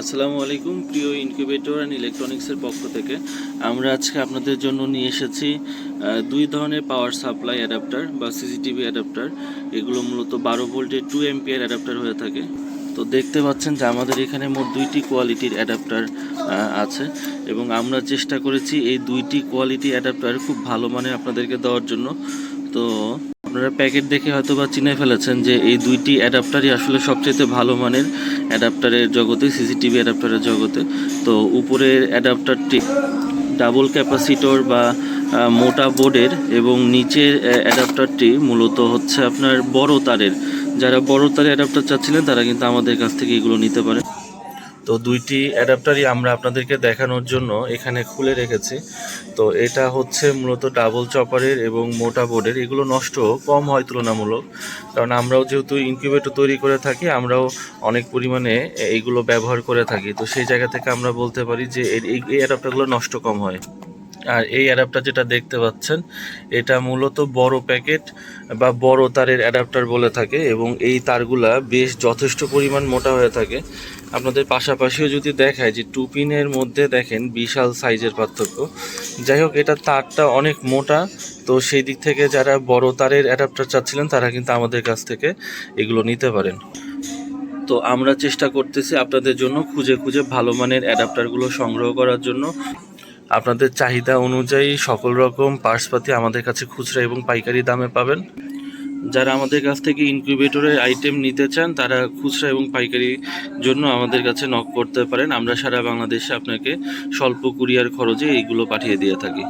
আসসালামু আলাইকুম, প্রিয় ইনকিউবেটর অ্যান্ড ইলেকট্রনিক্সের পক্ষ থেকে। আমরা আজকে আপনাদের জন্য নিয়ে এসেছি দুই ধরনের পাওয়ার সাপ্লাই অ্যাডাপ্টার বা সিসিটিভি অ্যাডাপ্টার এগুলো মূলত বারো ভোল্টের টু এমপিআর অ্যাডাপ্টার হয়ে থাকে। তো দেখতে পাচ্ছেন যে আমাদের এখানে মোট দুইটি কোয়ালিটির অ্যাডাপ্টার আছে এবং আমরা চেষ্টা করেছি এই দুইটি কোয়ালিটি অ্যাডাপ্টার খুব ভালো মানে আপনাদেরকে দেওয়ার জন্য। তো আপনারা প্যাকেট দেখে হয়তো বা চিনে ফেলেছেন যে এই দুইটি অ্যাডাপ্টারই আসলে সবচেয়ে ভালো মানের অ্যাডাপ্টারের জগতে, সিসিটিভি অ্যাডাপ্টারের জগতে। তো উপরের অ্যাডাপ্টারটি ডাবল ক্যাপাসিটর বা মোটা বোর্ডের এবং নিচের অ্যাডাপ্টারটি মূলত হচ্ছে আপনার বড় তারের। যারা বড় তারের অ্যাডাপ্টার চাচ্ছিলেন, তারা কিন্তু আমাদের কাছ থেকে এগুলো নিতে পারে তো দুইটি অ্যাডাপ্টারই আমরা আপনাদেরকে দেখানোর জন্য এখানে খুলে রেখেছি। তো এটা হচ্ছে মূলত ডাবল চপারের এবং মোটা বোর্ডের। এগুলো নষ্ট কম হয় তুলনামূলক, কারণ আমরাও যেহেতু ইনকিউবেটর তৈরি করে থাকি, আমরাও অনেক পরিমাণে এইগুলো ব্যবহার করে থাকি। তো সেই জায়গা থেকে আমরা বলতে পারি যে এই অ্যাডাপ্টারগুলো নষ্ট কম হয়। আর এই অ্যাডাপ্টার যেটা দেখতে পাচ্ছেন, এটা মূলত বড় প্যাকেট বা বড় তারের অ্যাডাপ্টার বলে থাকে এবং এই তারগুলা বেশ যথেষ্ট পরিমাণ মোটা হয়ে থাকে। আপনাদের পাশাপাশিও যদি দেখায় যে টু পিনের মধ্যে দেখেন বিশাল সাইজের পার্থক্য। যাই হোক, এটা তারটা অনেক মোটা, তো সেই দিক থেকে যারা বড় তারের অ্যাডাপ্টার চাচ্ছিলেন, তারা কিন্তু আমাদের কাছ থেকে এগুলো নিতে পারেন। তো আমরা চেষ্টা করতেছি আপনাদের জন্য খুঁজে খুঁজে ভালো মানের অ্যাডাপ্টারগুলো সংগ্রহ করার জন্য। আপনাদের চাহিদা অনুযায়ী সকল রকম পার্সপাতি আমাদের কাছে খুচরা এবং পাইকারি দামে পাবেন। যারা আমাদের কাছ থেকে ইনকিউবেটরের আইটেম নিতে চান, তারা খুচরা এবং পাইকারি জন্য আমাদের কাছে নক করতে পারেন। আমরা সারা বাংলাদেশে আপনাকে স্বল্প কুরিয়ার খরচে এইগুলো পাঠিয়ে দিয়ে থাকি।